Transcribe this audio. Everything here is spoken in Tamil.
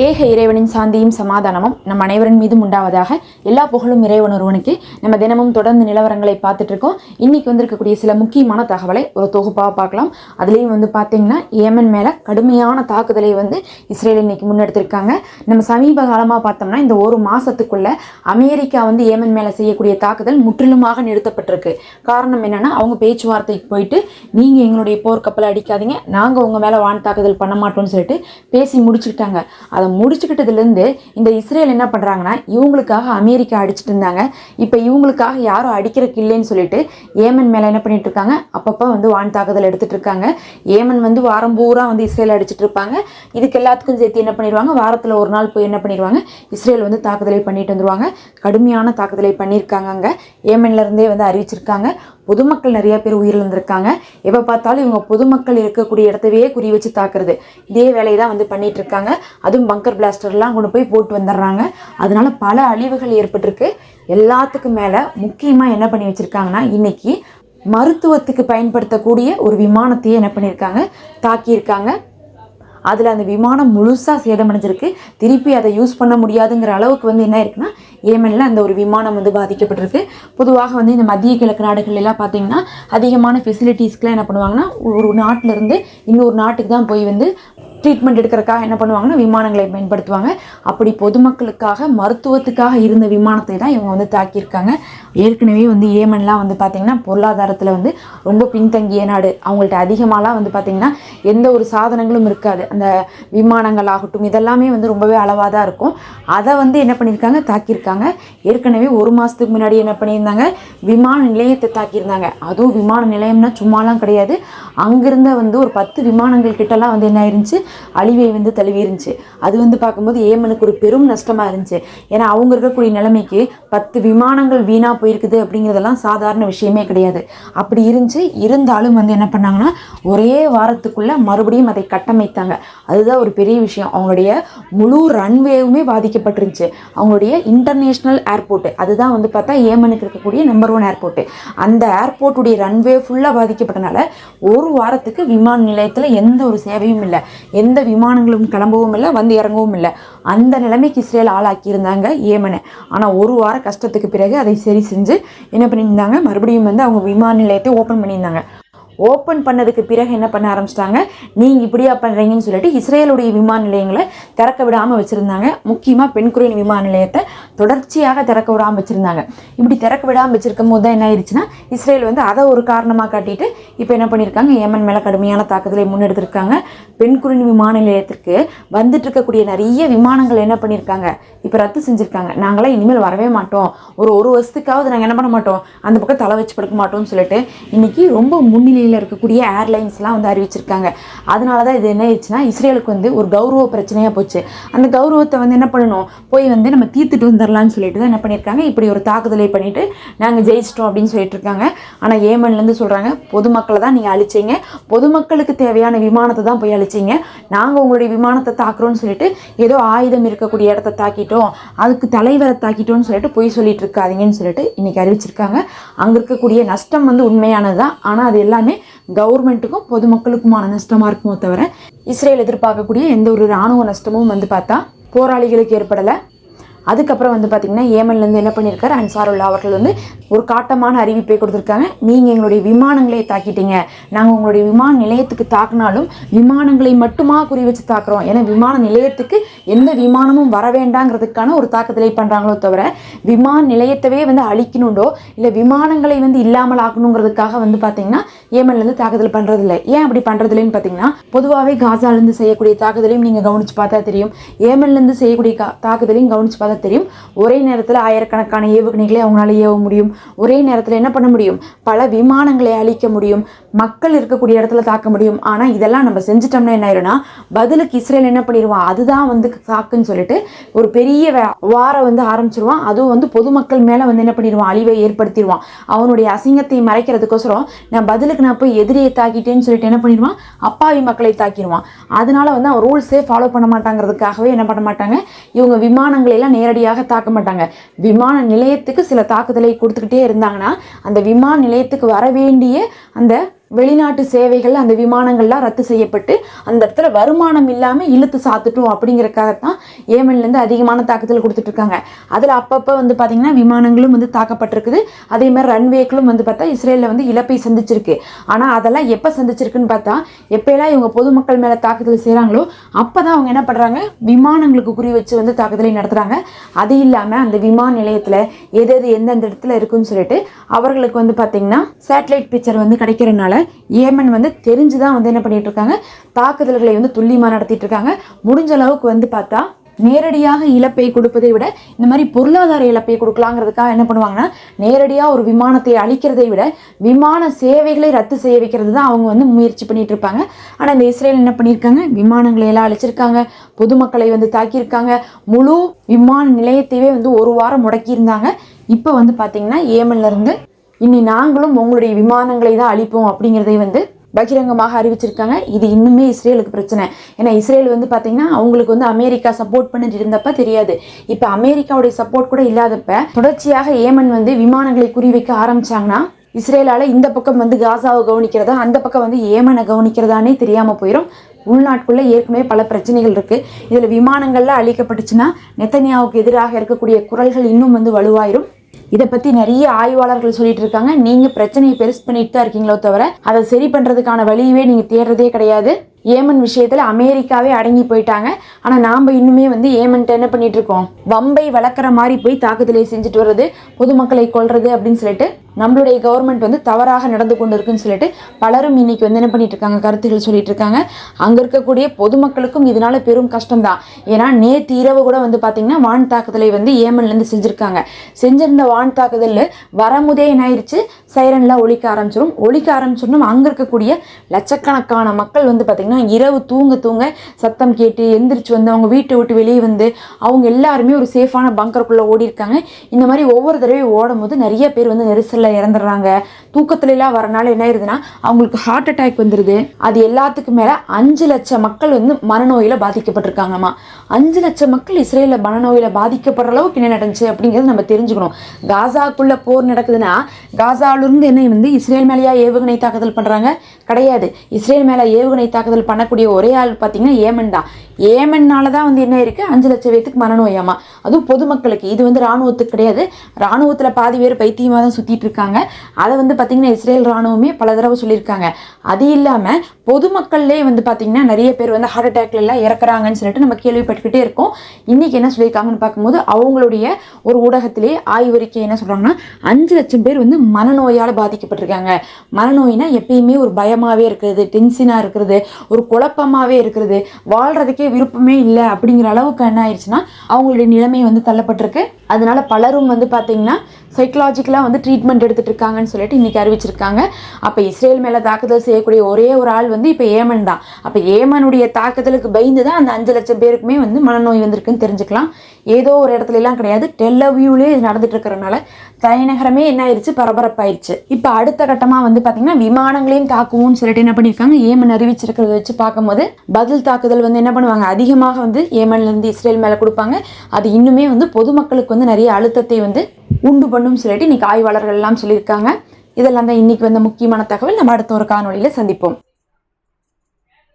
ஏக இறைவனின் சாந்தியும் சமாதானமும் நம் அனைவரின் மீதும் உண்டாவதாக எல்லா புகழும் இறைவன் ஒருவனுக்கு நம்ம தினமும் தொடர்ந்து நிலவரங்களை பார்த்துட்டு இருக்கோம் இன்னைக்கு வந்திருக்கக்கூடிய சில முக்கியமான தகவலை ஒரு தொகுப்பாக பார்க்கலாம். அதுலேயும் வந்து பார்த்தீங்கன்னா ஏமன் மேலே கடுமையான தாக்குதலை வந்து இஸ்ரேல் இன்னைக்கு முன்னெடுத்திருக்காங்க. நம்ம சமீப காலமாக பார்த்தோம்னா இந்த ஒரு மாதத்துக்குள்ள அமெரிக்கா வந்து ஏமன் மேலே செய்யக்கூடிய தாக்குதல் முற்றிலுமாக நிறுத்தப்பட்டிருக்கு. காரணம் என்னென்னா அவங்க பேச்சுவார்த்தைக்கு போயிட்டு நீங்கள் எங்களுடைய போர்க்கப்பலை அடிக்காதீங்க. நாங்கள் உங்கள் மேலே வான் தாக்குதல் பண்ண மாட்டோம்னு சொல்லிட்டு பேசி முடிச்சுக்கிட்டாங்க. அதை முடிச்சுக்கிட்டதுலேருந்து இந்த இஸ்ரேல் என்ன பண்ணுறாங்கன்னா இவங்களுக்காக அமெரிக்கா அடிச்சிட்டு இருந்தாங்க. இப்போ இவங்களுக்காக யாரும் அடிக்கிறக்கு இல்லைன்னு சொல்லிட்டு ஏமன் மேலே என்ன பண்ணிட்டு இருக்காங்க? அப்பப்போ வந்து வான் தாக்குதல் எடுத்துட்டு இருக்காங்க. ஏமன் வந்து வாரம் பூரா வந்து இஸ்ரேல் அடிச்சுட்டு இருப்பாங்க. இதுக்கு எல்லாத்துக்கும் சேர்த்து என்ன பண்ணிடுவாங்க? வாரத்தில் ஒரு நாள் போய் என்ன பண்ணிடுவாங்க? இஸ்ரேல் வந்து தாக்குதலை பண்ணிட்டு வந்துருவாங்க. கடுமையான தாக்குதலை பண்ணியிருக்காங்க அங்கே ஏமன்லேருந்தே வந்து அறிவிச்சிருக்காங்க. பொதுமக்கள் நிறைய பேர் உயிரிழந்திருக்காங்க. எப்போ பார்த்தாலும் இவங்க பொதுமக்கள் இருக்கக்கூடிய இடத்தவே குறி வச்சு தாக்குறது. இதே வேலையை தான் வந்து பண்ணிட்டு இருக்காங்க. அதுவும் பங்கர் பிளாஸ்டர்லாம் கொண்டு போய் போட்டு வந்துடுறாங்க. அதனால பல அழிவுகள் ஏற்பட்டிருக்கு. எல்லாத்துக்கும் மேலே முக்கியமாக என்ன பண்ணி வச்சுருக்காங்கன்னா இன்றைக்கி மருத்துவத்துக்கு பயன்படுத்தக்கூடிய ஒரு விமானத்தையே என்ன பண்ணியிருக்காங்க? தாக்கியிருக்காங்க. அதில் அந்த விமானம் முழுசாக சேதமடைஞ்சிருக்கு திருப்பி அதை யூஸ் பண்ண முடியாதுங்கிற அளவுக்கு வந்து என்ன இருக்குன்னா ஏமனில் அந்த ஒரு விமானம் வந்து பாதிக்கப்பட்டிருக்கு. பொதுவாக வந்து இந்த மத்திய கிழக்கு நாடுகள்லாம் பார்த்திங்கன்னா பார்த்தீங்கன்னா அதிகமான ஃபெசிலிட்டிஸ்க்கெலாம் என்ன பண்ணுவாங்கன்னா ஒரு நாட்டில் இருந்து இன்னொரு நாட்டுக்கு தான் போய் வந்து ட்ரீட்மெண்ட் எடுக்கிறதுக்காக என்ன பண்ணுவாங்கன்னா விமானங்களை பயன்படுத்துவாங்க. அப்படி பொதுமக்களுக்காக மருத்துவத்துக்காக இருந்த விமானத்தை தான் இவங்க வந்து தாக்கியிருக்காங்க. ஏற்கனவே வந்து ஏமன்லாம் வந்து பார்த்திங்கன்னா பொருளாதாரத்தில் வந்து ரொம்ப பின்தங்கிய நாடு. அவங்கள்ட்ட அதிகமாகலாம் வந்து பார்த்திங்கன்னா எந்த ஒரு சாதனங்களும் இருக்காது. அந்த விமானங்கள் ஆகட்டும் இதெல்லாமே வந்து ரொம்பவே அளவாக தான் இருக்கும். அதை வந்து என்ன பண்ணியிருக்காங்க? தாக்கியிருக்காங்க. ஏற்கனவே ஒரு மாதத்துக்கு முன்னாடி என்ன பண்ணியிருந்தாங்க? விமான நிலையத்தை தாக்கியிருந்தாங்க. அதுவும் விமான நிலையம்னா சும்மாலாம் கிடையாது. அங்கிருந்த வந்து ஒரு பத்து விமானங்கள் கிட்டலாம் வந்து என்ன ஆயிருந்துச்சு? அழிவை வந்து தழுவி இருந்துச்சு. அது வந்து பார்க்கும்போது ஏமனுக்கு ஒரு பெரும் நஷ்டமாக இருந்துச்சு. ஏன்னா அவங்க இருக்கக்கூடிய நிலைமைக்கு பத்து விமானங்கள் வீணாக போயிருக்குது அப்படிங்கிறதெல்லாம் சாதாரண விஷயமே கிடையாது. அப்படி இருந்துச்சு. இருந்தாலும் வந்து என்ன பண்ணாங்கன்னா ஒரே வாரத்துக்குள்ளே மறுபடியும் அதை கட்டமைத்தாங்க. அதுதான் ஒரு பெரிய விஷயம். அவங்களுடைய முழு ரன்வேவுமே பாதிக்கப்பட்டிருந்துச்சு. அவங்களுடைய இன்டர்நேஷ்னல் ஏர்போர்ட்டு அதுதான் வந்து பார்த்தா ஏமனுக்கு இருக்கக்கூடிய நம்பர் ஒன் ஏர்போர்ட்டு அந்த ஏர்போர்ட்டுடைய ரன்வே ஃபுல்லாக பாதிக்கப்பட்டனால ஒரு ஒரு வாரத்துக்கு விமான நிலையத்தில் எந்த ஒரு சேவையும் இல்லை. எந்த விமானங்களும் கிளம்பவும் இல்லை வந்து இறங்கவும் இல்லை. அந்த நிலைமைக்கு இஸ்ரேல் ஆளாக்கியிருந்தாங்க ஏமனை. ஆனால் ஒரு வார கஷ்டத்துக்கு பிறகு அதை சரி செஞ்சு என்ன பண்ணியிருந்தாங்க? மறுபடியும் வந்து அவங்க விமான நிலையத்தை ஓப்பன் பண்ணியிருந்தாங்க. ஓப்பன் பண்ணதுக்கு பிறகு என்ன பண்ண ஆரம்பிச்சிட்டாங்க? நீங்கள் இப்படியா பண்ணுறீங்கன்னு சொல்லிட்டு இஸ்ரேலுடைய விமான நிலையங்களை திறக்க விடாமல் வச்சுருந்தாங்க. முக்கியமாக பெண்குறியின் விமான நிலையத்தை தொடர்ச்சியாக திறக்க விடாமல் வச்சுருந்தாங்க. இப்படி திறக்க விடாமல் வச்சுருக்கும் போது தான் என்ன ஆயிடுச்சுன்னா இஸ்ரேல் வந்து அதை ஒரு காரணமாக காட்டிட்டு இப்போ என்ன பண்ணியிருக்காங்க ஏமன் மேலே கடுமையான தாக்குதலை முன்னெடுத்திருக்காங்க. பெண்குறின் விமான நிலையத்திற்கு வந்துட்டு இருக்கக்கூடிய நிறைய விமானங்கள் என்ன பண்ணியிருக்காங்க இப்போ ரத்து செஞ்சுருக்காங்க. நாங்களாம் இனிமேல் வரவே மாட்டோம். ஒரு ஒரு வருஷத்துக்காவது நாங்கள் என்ன பண்ண மாட்டோம்? அந்த பக்கம் தலை வச்சு படுக்க மாட்டோம்னு சொல்லிட்டு இன்றைக்கி ரொம்ப முன்னிலையில் இருக்கக்கூடிய ஏர்லைன்ஸ்லாம் வந்து அறிவிச்சிருக்காங்க. அதனால தான் இது என்ன ஆயிடுச்சுன்னா இஸ்ரேலுக்கு வந்து ஒரு கௌரவ பிரச்சனையாக போச்சு. அந்த கௌரவத்தை வந்து என்ன பண்ணணும்? போய் வந்து நம்ம தீர்த்துட்டு வந்துடலாம்னு சொல்லிட்டு தான் என்ன பண்ணியிருக்காங்க. இப்படி ஒரு தாக்குதலை பண்ணிட்டு நாங்கள் ஜெயிச்சிட்டோம் அப்படின்னு சொல்லிட்டு இருக்காங்க. ஆனால் ஏமன்லேருந்து சொல்கிறாங்க பொதுமக்களை தான் நீங்கள் அழிச்சீங்க. பொதுமக்களுக்கு தேவையான விமானத்தை தான் போய் அழிச்சீங்க. நாங்கள் உங்களுடைய விமானத்தை தாக்குறோம்னு சொல்லிட்டு ஏதோ ஆயுதம் இருக்கக்கூடிய இடத்த தாக்கிட்டோம். அதுக்கு தலைவரை தாக்கிட்டோம்னு சொல்லிட்டு பொய் சொல்லிட்டு இருக்காதீங்கன்னு சொல்லிட்டு இன்னைக்கு அறிவிச்சிருக்காங்க. அங்கே இருக்கக்கூடிய நஷ்டம் வந்து உண்மையானது தான் ஆனால் அது எல்லாமே கவர்மெண்ட்டுக்கும் பொதுமக்களுக்குமான நஷ்டமாக இருக்குமோ தவிர இஸ்ரேல் எதிர்பார்க்கக்கூடிய எந்த ஒரு இராணுவ நஷ்டமும் வந்து பார்த்தா போராளிகளுக்கு ஏற்படலை. அதுக்கப்புறம் வந்து பார்த்திங்கன்னா ஏமன்லேருந்து என்ன பண்ணியிருக்காரு அன்சாருல்லா அவர்கள் வந்து ஒரு காட்டமான அறிவிப்பை கொடுத்துருக்காங்க. நீங்கள் எங்களுடைய விமானங்களை தாக்கிட்டீங்க. நாங்கள் உங்களுடைய விமான நிலையத்துக்கு தாக்கினாலும் விமானங்களை மட்டுமா குறி வச்சு தாக்குறோம். ஏன்னா விமான நிலையத்துக்கு எந்த விமானமும் வர வேண்டாங்கிறதுக்கான ஒரு தாக்குதலை பண்ணுறாங்களோ தவிர விமான நிலையத்தவே வந்து அழிக்கணுண்டோ இல்லை விமானங்களை வந்து இல்லாமல் ஆக்கணுங்கிறதுக்காக வந்து பார்த்திங்கன்னா ஏமன்லேருந்து தாக்குதல் பண்ணுறதில்ல ஏன் அப்படி பண்ணுறதில்லைன்னு பார்த்தீங்கன்னா பொதுவாகவே காசாலேருந்து செய்யக்கூடிய தாக்குதலையும் நீங்கள் கவனித்து பார்த்தா தெரியும். ஏமன்லேருந்து செய்யக்கூடிய தாக்குதலையும் கவனித்து பார்த்தா தெரியும் ஒரே நேரத்தில் ஆயிரக்கணக்கான ஏவுகணைகளை அவங்களால ஏவ முடியும். ஒரே நேரத்தில் என்ன பண்ண முடியும்? பல விமானங்களை அழிக்க முடியும். மக்கள் இருக்கக்கூடிய இடத்துல தாக்க முடியும். ஆனால் இதெல்லாம் நம்ம செஞ்சிட்டோம்னா என்ன ஆயிரும்னா பதிலுக்கு இஸ்ரேல் என்ன பண்ணிடுவான் அதுதான் வந்து தாக்குன்னு சொல்லிட்டு ஒரு பெரிய வாரம் வந்து ஆரம்பிச்சிருவான் அதுவும் வந்து பொதுமக்கள் மேலே வந்து என்ன பண்ணிடுவான் அழிவை ஏற்படுத்திடுவான் அவனுடைய அசிங்கத்தை மறைக்கிறதுக்கோசரம் நான் பதிலுக்கு நான் போய் எதிரியை தாக்கிட்டேன்னு சொல்லிட்டு என்ன பண்ணிடுவான் அப்பாவி மக்களை தாக்கிடுவான் அதனால வந்து அவன் ரூல்ஸே ஃபாலோ பண்ண மாட்டாங்கிறதுக்காகவே என்ன பண்ண மாட்டாங்க? இவங்க விமானங்களை எல்லாம் நேரடியாக தாக்க மாட்டாங்க. விமான நிலையத்துக்கு சில தாக்குதலை கொடுத்துக்கிட்டே இருந்தாங்கன்னா அந்த விமான நிலையத்துக்கு வர வேண்டிய அந்த வெளிநாட்டு சேவைகள் அந்த விமானங்கள்லாம் ரத்து செய்யப்பட்டு அந்த இடத்துல வருமானம் இல்லாமல் இழுத்து சாத்துட்டோம் அப்படிங்கிறக்காகத்தான் ஏமன்லேருந்து அதிகமான தாக்குதல் கொடுத்துட்ருக்காங்க. அதில் அப்பப்போ வந்து பார்த்திங்கன்னா விமானங்களும் வந்து தாக்கப்பட்டிருக்குது. அதே மாதிரி ரன்வேக்களும் வந்து பார்த்தா இஸ்ரேலில் வந்து இழப்பை சந்திச்சிருக்கு. ஆனால் அதெல்லாம் எப்போ சந்திச்சிருக்குன்னு பார்த்தா எப்போயெல்லாம் இவங்க பொதுமக்கள் மேலே தாக்குதல் செய்கிறாங்களோ அப்போ தான் அவங்க என்ன பண்ணுறாங்க விமானங்களுக்கு குறி வச்சு வந்து தாக்குதலை நடத்துகிறாங்க அது இல்லாமல் அந்த விமான நிலையத்தில் எது எது எந்தெந்த இடத்துல இருக்குன்னு சொல்லிட்டு அவர்களுக்கு வந்து பார்த்திங்கன்னா சேட்டலைட் பிக்சர் வந்து கிடைக்கிறனால ஏமன் வந்து தெரிஞ்சு தான் வந்து என்ன பண்ணிட்டு இருக்காங்க தாக்குதல்களை வந்து துல்லியமாக நடத்திட்டு இருக்காங்க முடிஞ்ச அளவுக்கு வந்து பார்த்தா நேரடியாக இழப்பை கொடுப்பதை விட இந்த மாதிரி பொருளாதார இழப்பை கொடுக்கலாங்கிறதுக்காக என்ன பண்ணுவாங்கன்னா நேரடியாக ஒரு விமானத்தை அழிக்கிறதை விட விமான சேவைகளை ரத்து செய்ய வைக்கிறது தான் அவங்க வந்து முயற்சி பண்ணிட்டு இருப்பாங்க ஆனால் இந்த இஸ்ரேல் என்ன பண்ணியிருக்காங்க? விமானங்களை எல்லாம் அழிச்சிருக்காங்க. பொதுமக்களை வந்து தாக்கியிருக்காங்க. முழு விமான நிலையத்தையே வந்து ஒரு வாரம் முடக்கியிருந்தாங்க. இப்போ வந்து பார்த்தீங்கன்னா ஏமன்ல இருந்து இனி நாங்களும் உங்களுடைய விமானங்களை தான் அழிப்போம் அப்படிங்கிறதை வந்து பகிரங்கமாக அறிவிச்சிருக்காங்க. இது இன்னுமே இஸ்ரேலுக்கு பிரச்சனை. ஏன்னா இஸ்ரேல் வந்து பார்த்தீங்கன்னா அவங்களுக்கு வந்து அமெரிக்கா சப்போர்ட் பண்ணிட்டு இருந்தப்ப தெரியாது. இப்போ அமெரிக்காவுடைய சப்போர்ட் கூட இல்லாதப்ப தொடர்ச்சியாக ஏமன் வந்து விமானங்களை குறிவைக்க ஆரம்பிச்சாங்கன்னா இஸ்ரேலால் இந்த பக்கம் வந்து காசாவை கவனிக்கிறதா அந்த பக்கம் வந்து ஏமனை கவனிக்கிறதானே தெரியாமல் போயிடும் உள்நாட்டுக்குள்ளே ஏற்கனவே பல பிரச்சனைகள் இருக்குது இதில் விமானங்கள்லாம் அழிக்கப்பட்டுச்சுன்னா நெத்தனியாவுக்கு எதிராக இருக்கக்கூடிய குரல்கள் இன்னும் வந்து வலுவாயிரும். இதை பற்றி நிறைய ஆய்வாளர்கள் சொல்லிட்டு இருக்காங்க நீங்கள் பிரச்சனையை பெருசு பண்ணிட்டு தான் இருக்கீங்களோ தவிர அதை சரி பண்ணுறதுக்கான வழியவே நீங்கள் தேடுறதே கிடையாது. ஏமன் விஷயத்தில் அமெரிக்காவே அடங்கி போயிட்டாங்க. ஆனால் நாம் இன்னுமே வந்து ஏமன்ட்ட என்ன பண்ணிட்டு இருக்கோம்? வம்பை வளர்க்குற மாதிரி போய் தாக்குதலை செஞ்சுட்டு வர்றது பொதுமக்களை கொல்றது அப்படின்னு சொல்லிட்டு நம்மளுடைய கவர்மெண்ட் வந்து தவறாக நடந்து கொண்டு இருக்குன்னு சொல்லிட்டு பலரும் இன்னைக்கு வந்து என்ன பண்ணிட்டு இருக்காங்க கருத்துகள் சொல்லிட்டு இருக்காங்க அங்கே இருக்கக்கூடிய பொதுமக்களுக்கும் இதனால பெரும் கஷ்டம் தான் ஏன்னா நேற்று இரவு கூட வந்து பார்த்தீங்கன்னா வான் தாக்குதலை வந்து ஏமன்லேருந்து செஞ்சுருக்காங்க. செஞ்சிருந்த வான் தாக்குதலில் வரமுதே என்ன ஆயிடுச்சு சைரன்லாம் ஒழிக்க ஆரம்பிச்சிடும் ஒழிக்க ஆரம்பிச்சிடணும். அங்கே இருக்கக்கூடிய லட்சக்கணக்கான மக்கள் வந்து பார்த்திங்கன்னா இரவு தூங்க தூங்க சத்தம் கேட்டு எந்திரிச்சு வந்து அவங்க வீட்டை விட்டு வெளியே வந்து அவங்க எல்லாருமே ஒரு சேஃபான பங்கருக்குள்ளே ஓடி இருக்காங்க இந்த மாதிரி ஒவ்வொரு தடவையும் ஓடும் போது நிறைய பேர் வந்து நெரிசல் நெரிசலில் இறந்துடுறாங்க. தூக்கத்துலலாம் வரனால என்ன ஆயிருதுன்னா அவங்களுக்கு ஹார்ட் அட்டாக் வந்துடுது அது எல்லாத்துக்கும் மேலே அஞ்சு லட்சம் மக்கள் வந்து மனநோயில் பாதிக்கப்பட்டிருக்காங்கம்மா. அஞ்சு லட்சம் மக்கள் இஸ்ரேலில் மனநோயில் பாதிக்கப்படுற அளவுக்கு என்ன நடந்துச்சு அப்படிங்கிறது நம்ம தெரிஞ்சுக்கணும். காசாக்குள்ளே போர் நடக்குதுன்னா காசாவிலிருந்து என்ன வந்து இஸ்ரேல் மேலேயா ஏவுகணை தாக்குதல் பண்ணுறாங்க கிடையாது. இஸ்ரேல் மேலே ஏவுகணை தாக்குதல் பண்ணக்கூடிய ஒரே ஆள் பார்த்தீங்கன்னா ஏமன் தான். ஏமன்னால தான் வந்து என்ன இருக்குது அஞ்சு லட்சம் பேத்துக்கு மனநோயாமா அதுவும் பொதுமக்களுக்கு. இது வந்து ராணுவத்துக்கு கிடையாது. ராணுவத்தில் பாதி பேர் பைத்தியமாக தான் சுற்றிட்டு இருக்காங்க அதை வந்து பார்த்திங்கன்னா இஸ்ரேல் ராணுவமே பல தடவை சொல்லியிருக்காங்க. அது இல்லாமல் பொதுமக்கள்லே வந்து பார்த்திங்கன்னா நிறைய பேர் வந்து ஹார்ட் அட்டாக்லாம் இறக்குறாங்கன்னு சொல்லிட்டு நம்ம கேள்விப்பட்டுக்கிட்டே இருக்கோம். இன்றைக்கி என்ன சொல்லியிருக்காங்கன்னு பார்க்கும்போது அவங்களுடைய ஒரு ஊடகத்திலே ஆய்வறிக்கை என்ன சொல்கிறாங்கன்னா அஞ்சு லட்சம் பேர் வந்து மனநோயால் பாதிக்கப்பட்டிருக்காங்க. மனநோயினா எப்பயுமே ஒரு பயமாகவே இருக்கிறது டென்ஷனாக இருக்கிறது ஒரு குழப்பமாகவே இருக்கிறது. வாழ்கிறதுக்கே விருப்பமே இல்லை அப்படிங்கிற அளவுக்கு என்ன ஆயிடுச்சுன்னா அவங்களுடைய நிலைமை வந்து தள்ளப்பட்டிருக்கு. அதனால பலரும் வந்து பார்த்திங்கன்னா சைக்கலாஜிக்கலாக வந்து ட்ரீட்மெண்ட் எடுத்துட்டு இருக்காங்கன்னு சொல்லிட்டு இன்றைக்கி அறிவிச்சிருக்காங்க. அப்போ இஸ்ரேல் மேலே தாக்குதல் செய்யக்கூடிய ஒரே ஒரு ஆள் வந்து இப்போ ஏமன் தான். அப்போ ஏமனுடைய தாக்குதலுக்கு பயந்து தான் அந்த அஞ்சு லட்சம் பேருக்குமே வந்து மனநோய் வந்திருக்குன்னு தெரிஞ்சுக்கலாம். ஏதோ ஒரு இடத்துல எல்லாம் கிடையாது டெல்லவியூலே இது நடந்துட்டு இருக்கிறனால தலைநகரமே என்ன ஆயிடுச்சு பரபரப்பாயிருச்சு. இப்போ அடுத்த கட்டமாக வந்து பார்த்திங்கன்னா விமானங்களையும் தாக்குவோம்னு சொல்லிட்டு என்ன பண்ணியிருக்காங்க? ஏமன் அறிவிச்சிருக்கிறத வச்சு பார்க்கும்போது பதில் தாக்குதல் வந்து என்ன பண்ணுவாங்க? அதிகமாக வந்து ஏமன்லேருந்து இஸ்ரேல் மேலே கொடுப்பாங்க. அது இன்னுமே வந்து பொதுமக்களுக்கு வந்து நிறைய அழுத்தத்தை வந்து உண்டு பண்ணும் சொல்லிட்டு இன்னைக்கு ஆய்வாளர்கள் எல்லாம் சொல்லியிருக்காங்க. இதெல்லாம் தான் இன்னைக்கு வந்த முக்கியமான தகவல். நம்ம அடுத்த ஒரு காணொலியில் சந்திப்போம்.